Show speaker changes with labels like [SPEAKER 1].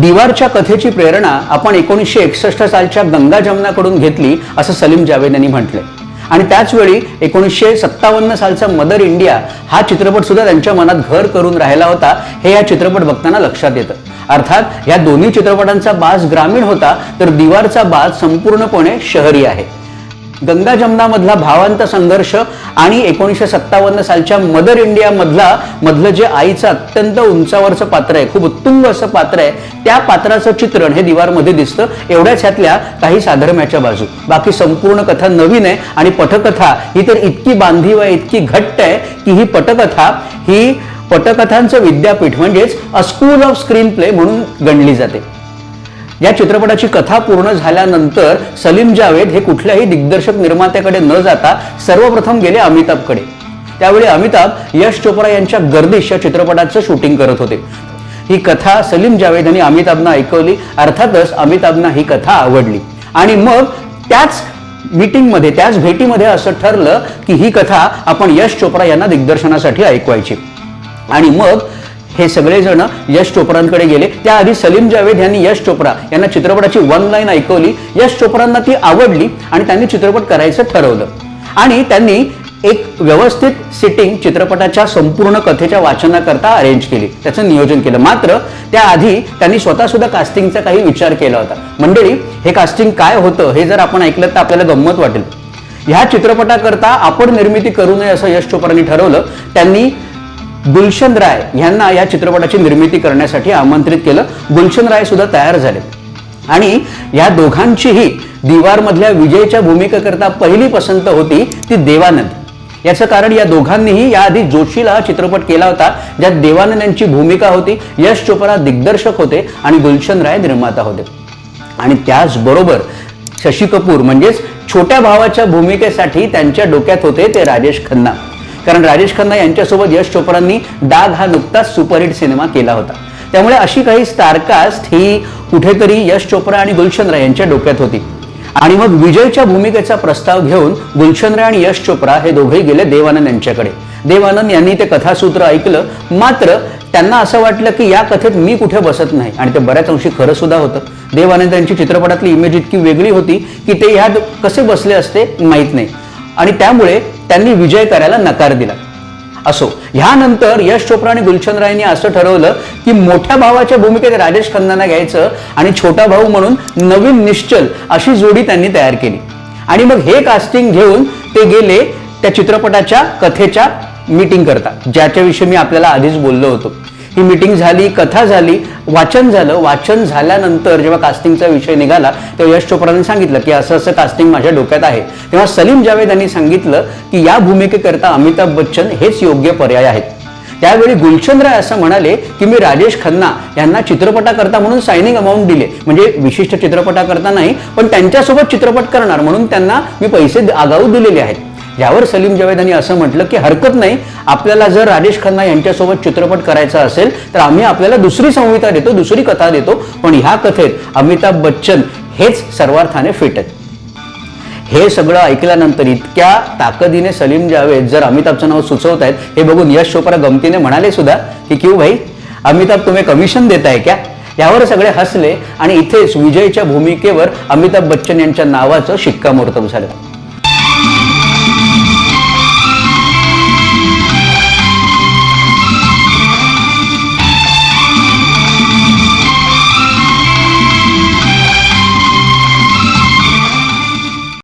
[SPEAKER 1] दिवारच्या कथेची प्रेरणा आपण एकोणीसशे एकसष्ट सालच्या गंगा जमनाकडून घेतली असं सलीम जावेद यांनी म्हटलंय. आणि त्याच वेळी एकोणीसशे सत्तावन्न सालचा मदर इंडिया हा चित्रपट सुद्धा त्यांच्या मनात घर करून राहिला होता हे या चित्रपट बघताना लक्षात येतं. अर्थात या दोन्ही चित्रपटांचा बाज ग्रामीण होता तर दिवारचा बाज संपूर्णपणे शहरी आहे. गंगा जमनामधला भावांत संघर्ष आणि एकोणीसशे सत्तावन्न सालच्या मदर इंडिया मधला मधलं जे आईचं अत्यंत उंचावरचं पात्र आहे खूप उत्तुंग असं पात्र आहे त्या पात्राचं चित्रण हे दिवारमध्ये दिसतं. एवढ्याच ह्यातल्या काही साधर्म्याच्या बाजू. बाकी संपूर्ण कथा नवीन आहे आणि पटकथा ही तर इतकी बांधीव आहे इतकी घट्ट आहे की ही पटकथा ही पटकथांचं विद्यापीठ म्हणजेच a school of screenplay म्हणून गणली जाते. या चित्रपटाची कथा पूर्ण झाल्यानंतर सलीम जावेद हे कुठल्याही दिग्दर्शक निर्मात्याकडे न जाता सर्वप्रथम गेले अमिताभकडे. त्यावेळी अमिताभ यश चोप्रा यांच्या गर्दिश या चित्रपटाचं शूटिंग करत होते. ही कथा सलीम जावेद यांनी अमिताभना ऐकवली अर्थातच अमिताभना ही कथा आवडली. आणि मग त्याच मीटिंगमध्ये त्याच भेटीमध्ये असं ठरलं की ही कथा आपण यश चोप्रा यांना दिग्दर्शनासाठी ऐकवायची. आणि मग हे सगळेजण यश चोप्रांकडे गेले. त्याआधी सलीम जावेद यांनी यश चोप्रा यांना चित्रपटाची वन लाईन ऐकवली. यश चोप्रांना ती आवडली आणि त्यांनी चित्रपट करायचं ठरवलं. आणि त्यांनी एक व्यवस्थित सिटिंग चित्रपटाच्या संपूर्ण कथेच्या वाचनाकरता अरेंज केली. त्याचं नियोजन केलं. मात्र त्याआधी त्यांनी स्वतः सुद्धा कास्टिंगचा काही विचार केला होता. मंडळी हे कास्टिंग काय होतं हे जर आपण ऐकलं तर आपल्याला गंमत वाटेल. ह्या चित्रपटाकरता आपण निर्मिती करू नये असं यश चोप्रांनी ठरवलं. त्यांनी गुलशन राय यांना या चित्रपटाची निर्मिती करण्यासाठी आमंत्रित केलं. गुलशन राय सुद्धा तयार झाले. आणि या दोघांचीही दिवारमधल्या विजयच्या भूमिकेकरता पहिली पसंत होती ती देवानंद. याचं कारण या दोघांनीही याआधी जोशीला हा चित्रपट केला होता ज्यात देवानंद यांची भूमिका होती यश चोप्रा दिग्दर्शक होते आणि गुलशन राय निर्माता होते. आणि त्याचबरोबर शशी कपूर म्हणजेच छोट्या भावाच्या भूमिकेसाठी त्यांच्या डोक्यात होते ते राजेश खन्ना. कारण राजेश खन्ना यांच्यासोबत यश चोप्रांनी डाग हा नुकताच सुपरहिट सिनेमा केला होता. त्यामुळे अशी काही स्टारकास्ट ही कुठेतरी यश चोप्रा आणि गुलशन राय यांच्या डोक्यात होती. आणि मग विजयच्या भूमिकेचा प्रस्ताव घेऊन गुलशन राय आणि यश चोप्रा हे दोघेही गेले देवानंद यांच्याकडे. देवानंद यांनी ते कथासूत्र ऐकलं मात्र त्यांना असं वाटलं की या कथेत मी कुठे बसत नाही. आणि ते बऱ्याच अंशी खरं सुद्धा होतं. देवानंद यांची चित्रपटातली इमेज इतकी वेगळी होती की ते ह्यात कसे बसले असते माहीत नाही. आणि त्यामुळे त्यांनी विजय करायला नकार दिला. असो ह्यानंतर यश चोप्रा आणि गुलशन रायनी असं ठरवलं की मोठ्या भावाच्या भूमिकेत राजेश खन्नांना घ्यायचं आणि छोटा भाऊ म्हणून नवीन निश्चल अशी जोडी त्यांनी तयार केली. आणि मग हे कास्टिंग घेऊन ते गेले त्या चित्रपटाच्या कथेच्या मीटिंग करता ज्याच्याविषयी मी आपल्याला आधीच बोललो होतो. ही मीटिंग झाली कथा झाली वाचन झालं. वाचन झाल्यानंतर जेव्हा कास्टिंगचा विषय निघाला तेव्हा यश चोप्राने सांगितलं की असं असं कास्टिंग माझ्या डोक्यात आहे. तेव्हा सलीम जावेद यांनी सांगितलं की या भूमिकेकरता अमिताभ बच्चन हेच योग्य पर्याय आहेत. त्यावेळी गुलशन राय असं म्हणाले की मी राजेश खन्ना यांना चित्रपटाकरता म्हणून सायनिंग अमाऊंट दिले. म्हणजे विशिष्ट चित्रपटाकरता नाही पण त्यांच्यासोबत चित्रपट करणार म्हणून त्यांना मी पैसे आगाऊ दिलेले आहेत. यावर सलीम जावेद यांनी असं म्हटलं की हरकत नाही आपल्याला जर राजेश खन्ना यांच्यासोबत चित्रपट करायचा असेल तर आम्ही आपल्याला दुसरी संहिता देतो दुसरी कथा देतो. पण ह्या कथेत अमिताभ बच्चन हेच सर्वार्थाने फिट आहेत. हे सगळं ऐकल्यानंतर इतक्या ताकदीने सलीम जावेद जर अमिताभचं नाव सुचवत आहेत हे बघून यश चोप्रा गमतीने म्हणाले सुद्धा की क्यू भाई अमिताभ तुम्ही कमिशन देताय क्या? यावर सगळे हसले आणि इथेच विजयच्या भूमिकेवर अमिताभ बच्चन यांच्या नावाचं शिक्कामोर्तब झालं.